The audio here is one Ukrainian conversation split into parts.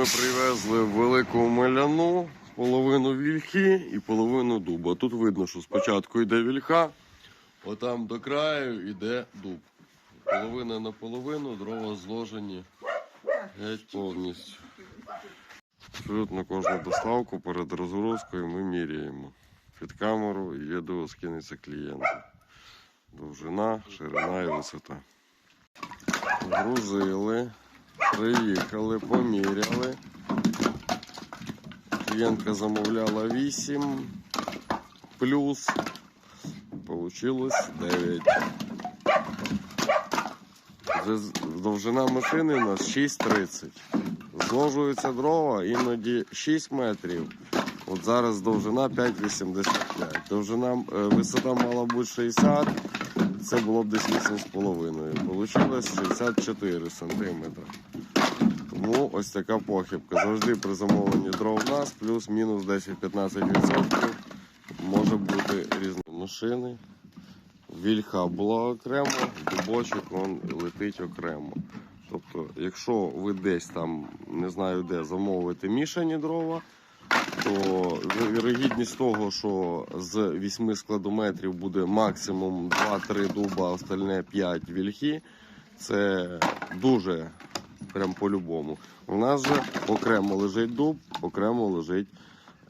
ми привезли велику меляну, половину вільхи і половину дуба. Тут видно, що спочатку йде вільха, отам до краю йде дуб. Половина на половину, дрова зложені геть повністю. Абсолютно кожну доставку перед розгрузкою ми міряємо. Під камеру і відео скинеться клієнту. Довжина, ширина і висота. Грузили, приїхали, поміряли. Клієнтка замовляла 8 плюс. Получилось 9. Довжина машини у нас 6,30. Зложуються дрова іноді 6 метрів. От зараз довжина 5,85. Довжина е, висота мала бути 60, це було б десь 8,5. Получилось 64 сантиметри. Тому ось така похибка. Завжди при замовленні дров в нас плюс-мінус 10-15% може бути різні машини. Вільха була окремо, дубочок он летить окремо. Тобто, якщо ви десь там, не знаю де, замовите мішані дрова, то вірогідність того, що з 8 складометрів буде максимум 2-3 дуба, остальне 5 вільхи, це дуже прям по-любому. У нас же окремо лежить дуб, окремо лежить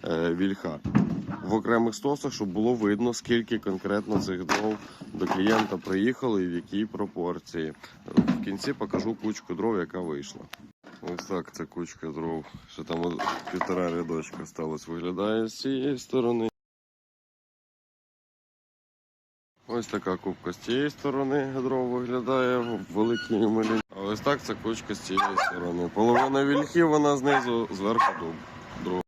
е, вільха. В окремих стосах, щоб було видно, скільки конкретно цих дров до клієнта приїхало і в якій пропорції. В кінці покажу кучку дров, яка вийшла. Ось так ця кучка дров. Ще там півтора рядочка сталося. Виглядає з цієї сторони. Ось така кубка з цієї сторони дров виглядає в великій милі. Ось так ця кучка з цієї сторони. Половина вільхів, вона знизу, зверху дуб.